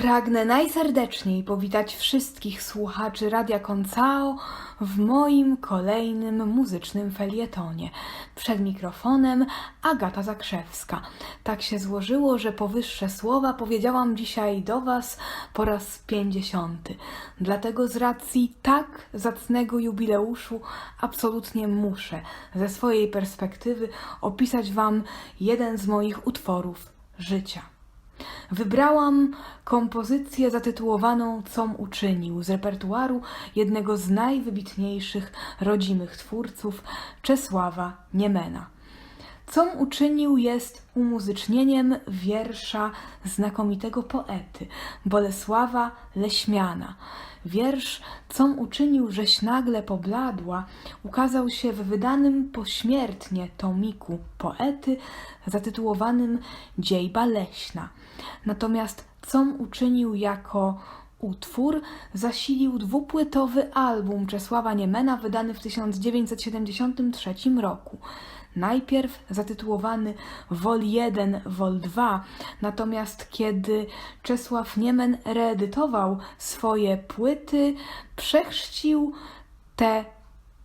Pragnę najserdeczniej powitać wszystkich słuchaczy Radia Koncao w moim kolejnym muzycznym felietonie. Przed mikrofonem Agata Zakrzewska. Tak się złożyło, że powyższe słowa powiedziałam dzisiaj do Was po raz pięćdziesiąty. Dlatego z racji tak zacnego jubileuszu absolutnie muszę ze swojej perspektywy opisać Wam jeden z moich utworów życia. Wybrałam kompozycję zatytułowaną Com uczynił z repertuaru jednego z najwybitniejszych rodzimych twórców Czesława Niemena. Com uczynił jest umuzycznieniem wiersza znakomitego poety Bolesława Leśmiana. Wiersz Com uczynił, żeś nagle pobladła ukazał się w wydanym pośmiertnie tomiku poety zatytułowanym Dziejba Leśna. Natomiast Com uczynił jako utwór zasilił dwupłytowy album Czesława Niemena wydany w 1973 roku. Najpierw zatytułowany Wol 1, Wol 2, natomiast kiedy Czesław Niemen reedytował swoje płyty, przechrzcił tę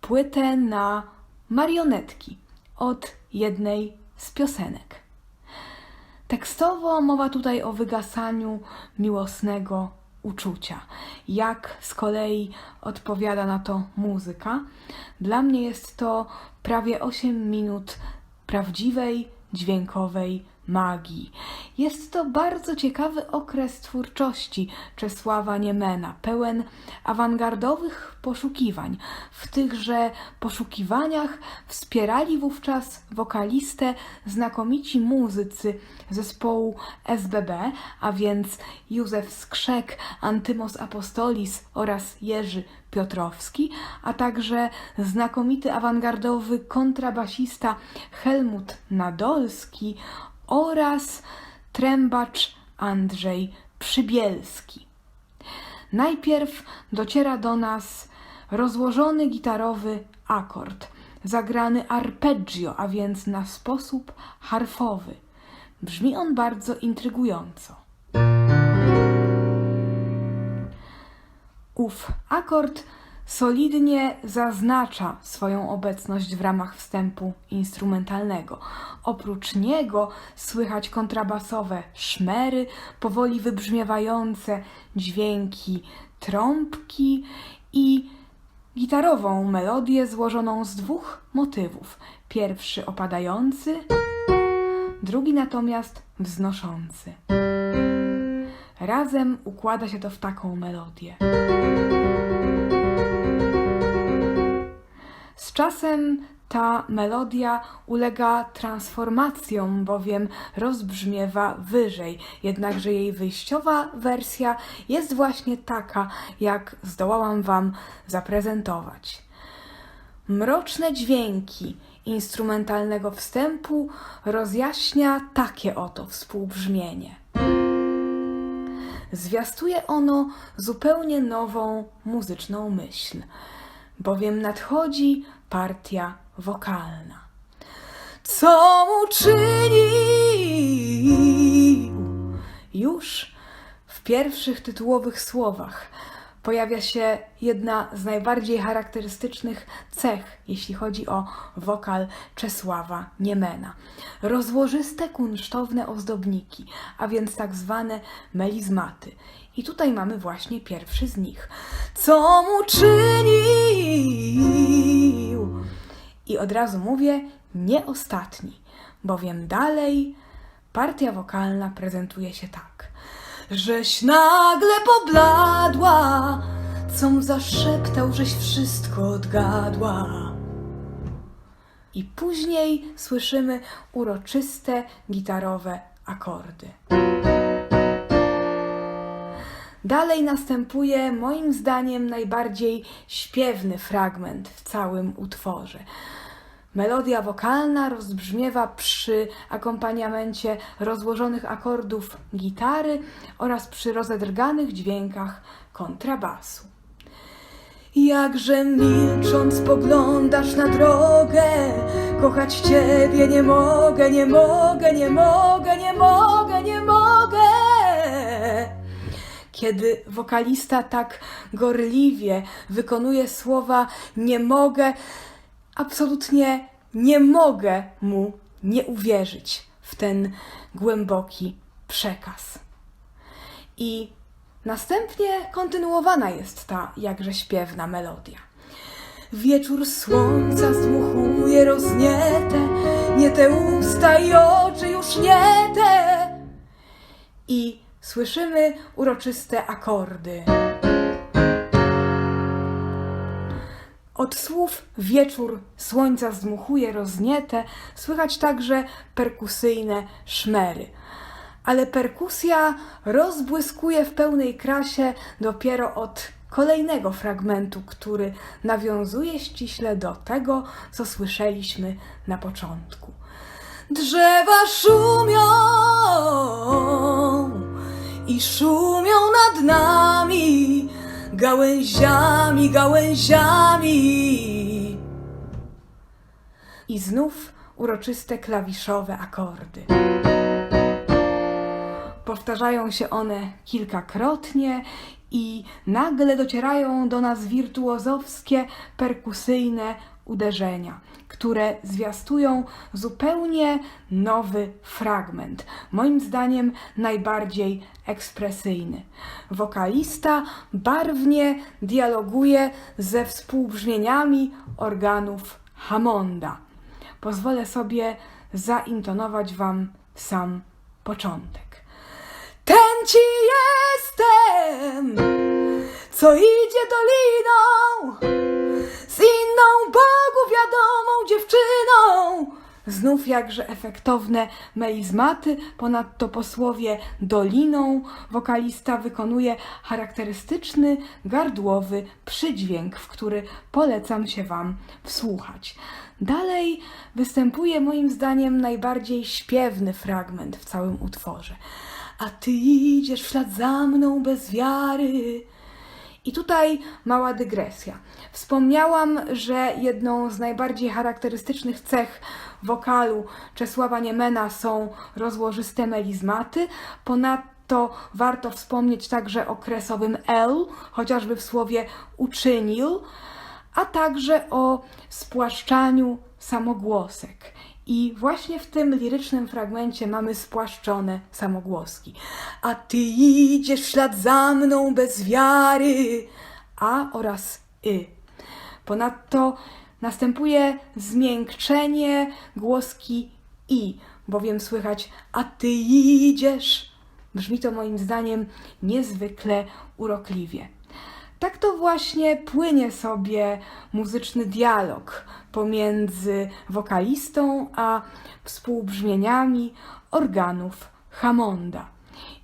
płytę na marionetki od jednej z piosenek. Tekstowo mowa tutaj o wygasaniu miłosnego uczucia. Jak z kolei odpowiada na to muzyka? Dla mnie jest to prawie 8 minut prawdziwej, dźwiękowej magii. Jest to bardzo ciekawy okres twórczości Czesława Niemena, pełen awangardowych poszukiwań. W tychże poszukiwaniach wspierali wówczas wokalistę znakomici muzycy zespołu SBB, a więc Józef Skrzek, Antymos Apostolis oraz Jerzy Piotrowski, a także znakomity awangardowy kontrabasista Helmut Nadolski oraz trębacz Andrzej Przybielski. Najpierw dociera do nas rozłożony gitarowy akord, zagrany arpeggio, a więc na sposób harfowy. Brzmi on bardzo intrygująco. Ów akord solidnie zaznacza swoją obecność w ramach wstępu instrumentalnego. Oprócz niego słychać kontrabasowe szmery, powoli wybrzmiewające dźwięki trąbki i gitarową melodię złożoną z dwóch motywów. Pierwszy opadający, drugi natomiast wznoszący. Razem układa się to w taką melodię. Czasem ta melodia ulega transformacjom, bowiem rozbrzmiewa wyżej, jednakże jej wyjściowa wersja jest właśnie taka, jak zdołałam Wam zaprezentować. Mroczne dźwięki instrumentalnego wstępu rozjaśnia takie oto współbrzmienie. Zwiastuje ono zupełnie nową muzyczną myśl, bowiem nadchodzi partia wokalna. Co mu czynił? Już w pierwszych tytułowych słowach pojawia się jedna z najbardziej charakterystycznych cech, jeśli chodzi o wokal Czesława Niemena. Rozłożyste kunsztowne ozdobniki, a więc tak zwane melizmaty. I tutaj mamy właśnie pierwszy z nich. Co mu czynił? Od razu mówię, nie ostatni, bowiem dalej partia wokalna prezentuje się tak. Żeś nagle pobladła, com zaszeptał, żeś wszystko odgadła. I później słyszymy uroczyste gitarowe akordy. Dalej następuje moim zdaniem najbardziej śpiewny fragment w całym utworze. Melodia wokalna rozbrzmiewa przy akompaniamencie rozłożonych akordów gitary oraz przy rozedrganych dźwiękach kontrabasu. Jakże milcząc poglądasz na drogę, kochać ciebie nie mogę, nie mogę, nie mogę, nie mogę, nie mogę. kiedy wokalista tak gorliwie wykonuje słowa nie mogę, absolutnie nie mogę mu nie uwierzyć w ten głęboki przekaz. I następnie kontynuowana jest ta jakże śpiewna melodia. Wieczór słońca zdmuchuje rozniete, nie te usta i oczy już nie te. I słyszymy uroczyste akordy. Od słów wieczór słońca zdmuchuje rozniete słychać także perkusyjne szmery. Ale perkusja rozbłyskuje w pełnej krasie dopiero od kolejnego fragmentu, który nawiązuje ściśle do tego, co słyszeliśmy na początku. Drzewa szumią i szumią nad nami gałęziami, gałęziami. I znów uroczyste klawiszowe akordy. Powtarzają się one kilkakrotnie i nagle docierają do nas wirtuozowskie, perkusyjne uderzenia, które zwiastują zupełnie nowy fragment, moim zdaniem najbardziej ekspresyjny. Wokalista barwnie dialoguje ze współbrzmieniami organów Hammonda. Pozwolę sobie zaintonować Wam sam początek. Ten ci jestem, co idzie doliną, Znów jakże efektowne melizmaty, ponadto posłowie doliną wokalista wykonuje charakterystyczny gardłowy przydźwięk, w który polecam się Wam wsłuchać. Dalej występuje moim zdaniem najbardziej śpiewny fragment w całym utworze. A ty idziesz w ślad za mną bez wiary. I tutaj mała dygresja. Wspomniałam, że jedną z najbardziej charakterystycznych cech wokalu Czesława Niemena są rozłożyste melizmaty. Ponadto warto wspomnieć także o kresowym L, chociażby w słowie uczynił, a także o spłaszczaniu samogłosek. I właśnie w tym lirycznym fragmencie mamy spłaszczone samogłoski. A ty idziesz w ślad za mną bez wiary. A oraz y. Ponadto następuje zmiękczenie głoski i, bowiem słychać a ty idziesz. Brzmi to moim zdaniem niezwykle urokliwie. Tak to właśnie płynie sobie muzyczny dialog pomiędzy wokalistą a współbrzmieniami organów Hammonda.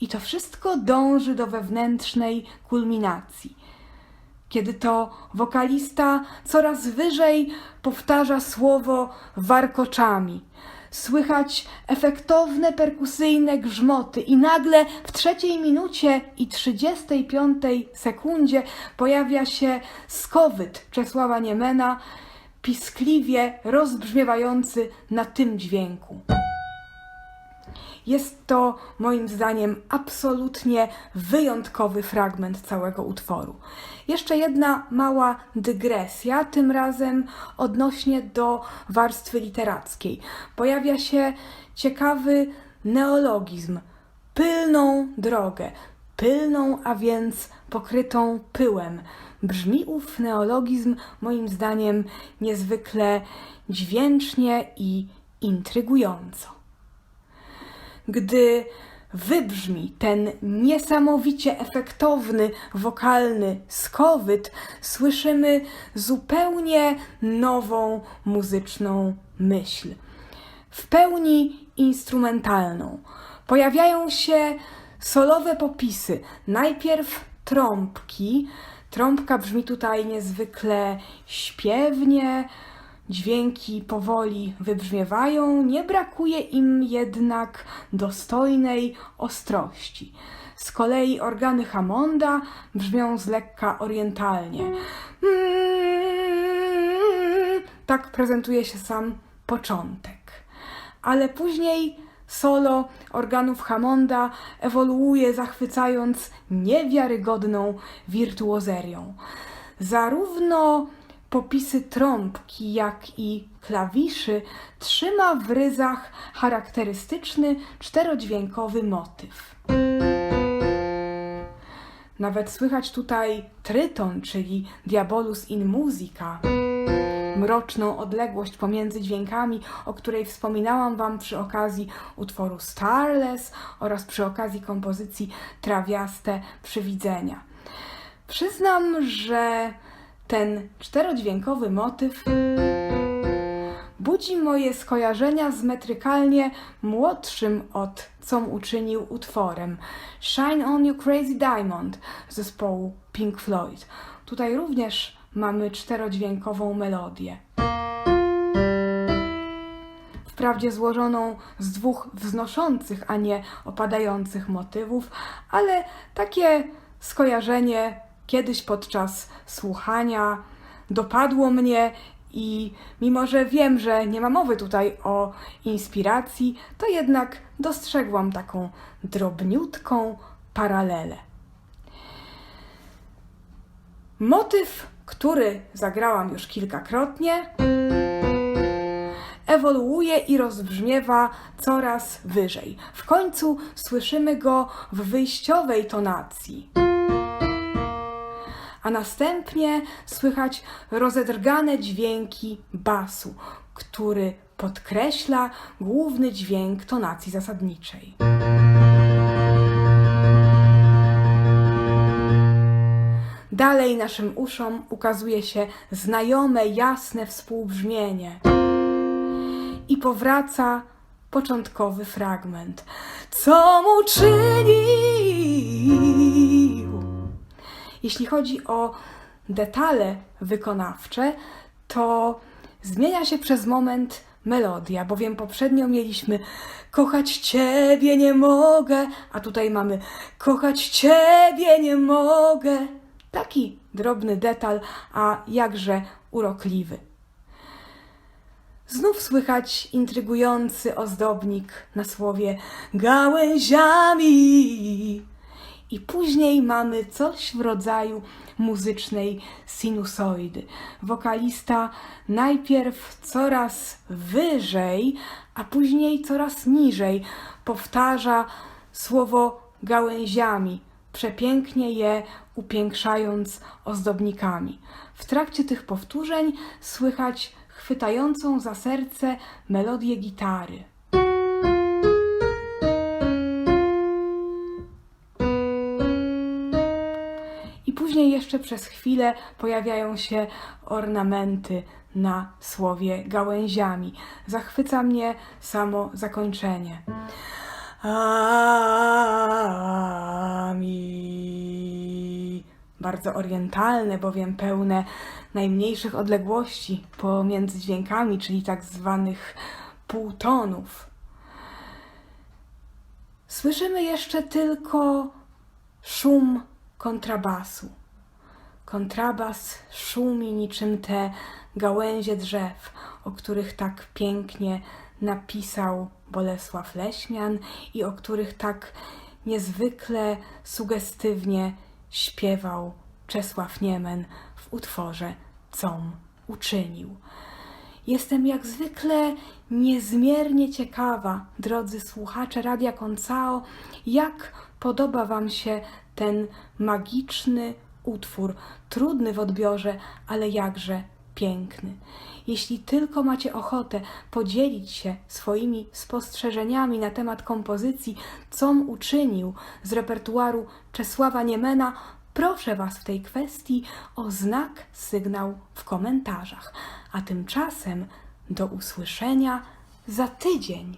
I to wszystko dąży do wewnętrznej kulminacji. Kiedy to wokalista coraz wyżej powtarza słowo warkoczami, słychać efektowne perkusyjne grzmoty i nagle w trzeciej minucie i trzydziestej piątej sekundzie pojawia się skowyt Czesława Niemena, piskliwie rozbrzmiewający na tym dźwięku. Jest to moim zdaniem absolutnie wyjątkowy fragment całego utworu. Jeszcze jedna mała dygresja, tym razem odnośnie do warstwy literackiej. Pojawia się ciekawy neologizm pylną drogę, pylną, a więc pokrytą pyłem. Brzmi ów neologizm moim zdaniem niezwykle dźwięcznie i intrygująco gdy wybrzmi ten niesamowicie efektowny wokalny skowyt, słyszymy zupełnie nową muzyczną myśl. W pełni instrumentalną. Pojawiają się solowe popisy. Najpierw trąbki. Trąbka brzmi tutaj niezwykle śpiewnie, Dźwięki powoli wybrzmiewają, nie brakuje im jednak dostojnej ostrości. Z kolei organy Hammonda brzmią z lekka orientalnie. Tak prezentuje się sam początek. Ale później solo organów Hammonda ewoluuje zachwycając niewiarygodną wirtuozerią. Zarówno popisy trąbki, jak i klawiszy trzyma w ryzach charakterystyczny czterodźwiękowy motyw. Nawet słychać tutaj tryton, czyli diabolus in musica, mroczną odległość pomiędzy dźwiękami, o której wspominałam Wam przy okazji utworu Starless oraz przy okazji kompozycji Trawiaste Przywidzenia. Przyznam, że ten czterodźwiękowy motyw budzi moje skojarzenia z metrykalnie młodszym od com uczynił utworem Shine On You Crazy Diamond zespołu Pink Floyd. Tutaj również mamy czterodźwiękową melodię. Wprawdzie złożoną z dwóch wznoszących, a nie opadających motywów, ale takie skojarzenie kiedyś podczas słuchania dopadło mnie i mimo, że wiem, że nie ma mowy tutaj o inspiracji, to jednak dostrzegłam taką drobniutką paralelę. Motyw, który zagrałam już kilkakrotnie, ewoluuje i rozbrzmiewa coraz wyżej. W końcu słyszymy go w wyjściowej tonacji a następnie słychać rozedrgane dźwięki basu, który podkreśla główny dźwięk tonacji zasadniczej. Dalej naszym uszom ukazuje się znajome, jasne współbrzmienie i powraca początkowy fragment. Co mu czynił? Jeśli chodzi o detale wykonawcze, to zmienia się przez moment melodia, bowiem poprzednio mieliśmy kochać Ciebie nie mogę, a tutaj mamy kochać Ciebie nie mogę. Taki drobny detal, a jakże urokliwy. Znów słychać intrygujący ozdobnik na słowie gałęziami. I później mamy coś w rodzaju muzycznej sinusoidy. Wokalista najpierw coraz wyżej, a później coraz niżej powtarza słowo gałęziami, przepięknie je upiększając ozdobnikami. W trakcie tych powtórzeń słychać chwytającą za serce melodię gitary. Później jeszcze przez chwilę pojawiają się ornamenty na słowie gałęziami. Zachwyca mnie samo zakończenie. Ami. Bardzo orientalne, bowiem pełne najmniejszych odległości pomiędzy dźwiękami, czyli tak zwanych półtonów. Słyszymy jeszcze tylko szum kontrabasu. Kontrabas szumi niczym te gałęzie drzew, o których tak pięknie napisał Bolesław Leśmian i o których tak niezwykle sugestywnie śpiewał Czesław Niemen w utworze Com uczynił. Jestem jak zwykle niezmiernie ciekawa, drodzy słuchacze Radia Koncao, jak podoba Wam się ten magiczny utwór, trudny w odbiorze, ale jakże piękny. Jeśli tylko macie ochotę podzielić się swoimi spostrzeżeniami na temat kompozycji, com uczynił z repertuaru Czesława Niemena, proszę Was w tej kwestii o znak, sygnał w komentarzach. A tymczasem do usłyszenia za tydzień.